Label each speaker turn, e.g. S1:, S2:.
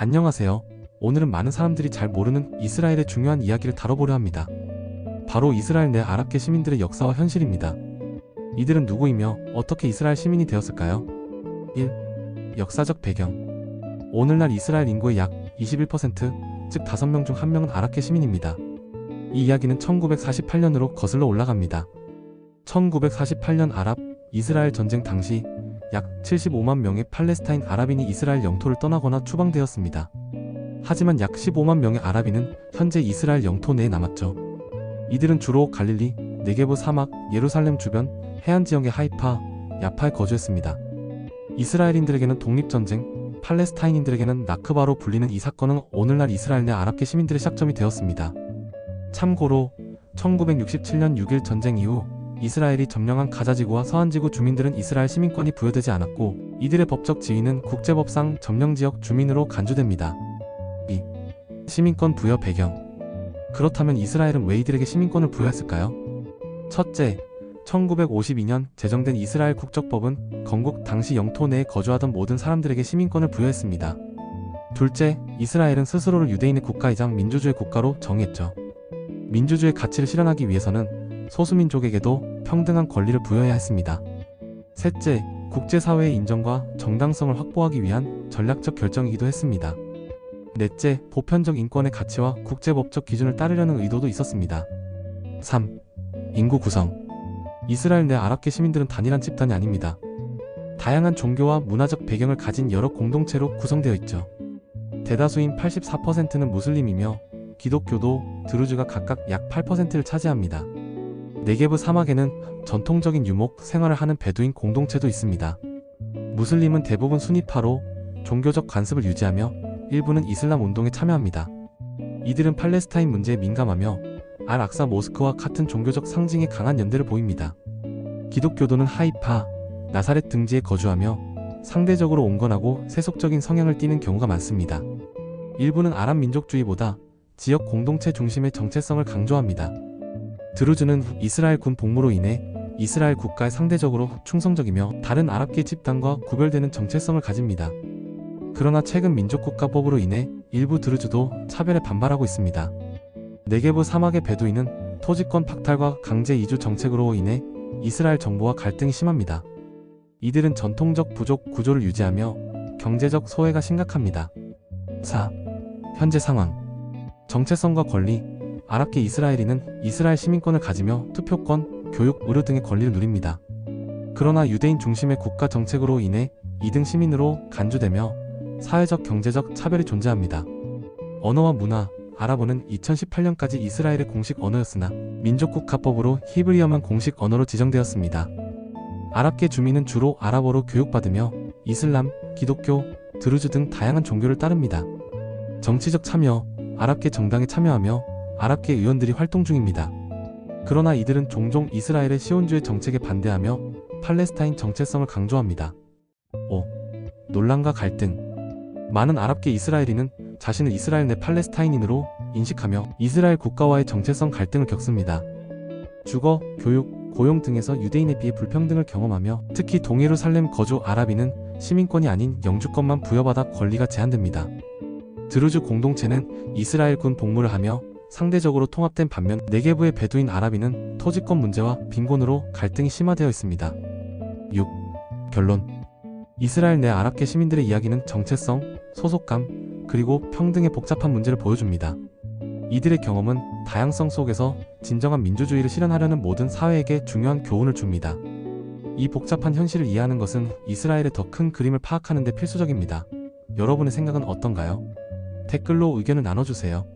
S1: 안녕하세요. 오늘은 많은 사람들이 잘 모르는 이스라엘의 중요한 이야기를 다뤄보려 합니다. 바로 이스라엘 내 아랍계 시민들의 역사와 현실입니다. 이들은 누구이며 어떻게 이스라엘 시민이 되었을까요? 1. 역사적 배경 오늘날 이스라엘 인구의 약 21%, 즉 5명 중 1명은 아랍계 시민입니다. 이 이야기는 1948년으로 거슬러 올라갑니다. 1948년 아랍, 이스라엘 전쟁 당시 약 75만 명의 팔레스타인 아랍인이 이스라엘 영토를 떠나거나 추방되었습니다. 하지만 약 15만 명의 아랍인은 현재 이스라엘 영토 내에 남았죠. 이들은 주로 갈릴리, 네게브 사막, 예루살렘 주변, 해안 지역의 하이파, 야파에 거주했습니다. 이스라엘인들에게는 독립전쟁, 팔레스타인인들에게는 나크바로 불리는 이 사건은 오늘날 이스라엘 내 아랍계 시민들의 시작점이 되었습니다. 참고로 1967년 6일 전쟁 이후 이스라엘이 점령한 가자지구와 서한지구 주민들은 이스라엘 시민권이 부여되지 않았고 이들의 법적 지위는 국제법상 점령지역 주민으로 간주됩니다. 2. 시민권 부여 배경 그렇다면 이스라엘은 왜 이들에게 시민권을 부여했을까요? 첫째, 1952년 제정된 이스라엘 국적법은 건국 당시 영토 내에 거주하던 모든 사람들에게 시민권을 부여했습니다. 둘째, 이스라엘은 스스로를 유대인의 국가이자 민주주의 국가로 정의했죠. 민주주의 가치를 실현하기 위해서는 소수민족에게도 평등한 권리를 부여해야 했습니다. 셋째, 국제사회의 인정과 정당성을 확보하기 위한 전략적 결정이기도 했습니다. 넷째, 보편적 인권의 가치와 국제법적 기준을 따르려는 의도도 있었습니다. 3. 인구 구성 이스라엘 내 아랍계 시민들은 단일한 집단이 아닙니다. 다양한 종교와 문화적 배경을 가진 여러 공동체로 구성되어 있죠. 대다수인 84%는 무슬림이며 기독교도 드루즈가 각각 약 8%를 차지합니다. 네게브 사막에는 전통적인 유목 생활을 하는 베두인 공동체도 있습니다. 무슬림은 대부분 순위파로 종교적 관습을 유지하며 일부는 이슬람 운동에 참여합니다. 이들은 팔레스타인 문제에 민감하며 알 악사 모스크와 같은 종교적 상징에 강한 연대를 보입니다. 기독교도는 하이파, 나사렛 등지에 거주하며 상대적으로 온건하고 세속적인 성향을 띠는 경우가 많습니다. 일부는 아랍 민족주의보다 지역 공동체 중심의 정체성을 강조합니다. 드루즈는 이스라엘 군 복무로 인해 이스라엘 국가에 상대적으로 충성적이며 다른 아랍계 집단과 구별되는 정체성을 가집니다. 그러나 최근 민족국가법으로 인해 일부 드루즈도 차별에 반발하고 있습니다. 네게브 사막의 베두인은 토지권 박탈과 강제 이주 정책으로 인해 이스라엘 정부와 갈등이 심합니다. 이들은 전통적 부족 구조를 유지하며 경제적 소외가 심각합니다. 4. 현재 상황 정체성과 권리 아랍계 이스라엘인은 이스라엘 시민권을 가지며 투표권, 교육, 의료 등의 권리를 누립니다. 그러나 유대인 중심의 국가 정책으로 인해 2등 시민으로 간주되며 사회적 경제적 차별이 존재합니다. 언어와 문화 아랍어는 2018년까지 이스라엘의 공식 언어였으나 민족국가법으로 히브리어만 공식 언어로 지정되었습니다. 아랍계 주민은 주로 아랍어로 교육받으며 이슬람, 기독교, 드루즈 등 다양한 종교를 따릅니다. 정치적 참여, 아랍계 정당에 참여하며 아랍계 의원들이 활동 중입니다. 그러나 이들은 종종 이스라엘의 시온주의 정책에 반대하며 팔레스타인 정체성을 강조합니다. 5. 논란과 갈등 많은 아랍계 이스라엘인은 자신을 이스라엘 내 팔레스타인인으로 인식하며 이스라엘 국가와의 정체성 갈등을 겪습니다. 주거, 교육, 고용 등에서 유대인에 비해 불평등을 경험하며 특히 동예루살렘 거주 아랍인은 시민권이 아닌 영주권만 부여받아 권리가 제한됩니다. 드루즈 공동체는 이스라엘 군 복무를 하며 상대적으로 통합된 반면 네게브의 베두인 아랍인은 토지권 문제와 빈곤으로 갈등이 심화되어 있습니다. 6. 결론 이스라엘 내 아랍계 시민들의 이야기는 정체성, 소속감, 그리고 평등의 복잡한 문제를 보여줍니다. 이들의 경험은 다양성 속에서 진정한 민주주의를 실현하려는 모든 사회에게 중요한 교훈을 줍니다. 이 복잡한 현실을 이해하는 것은 이스라엘의 더 큰 그림을 파악하는 데 필수적입니다. 여러분의 생각은 어떤가요? 댓글로 의견을 나눠주세요.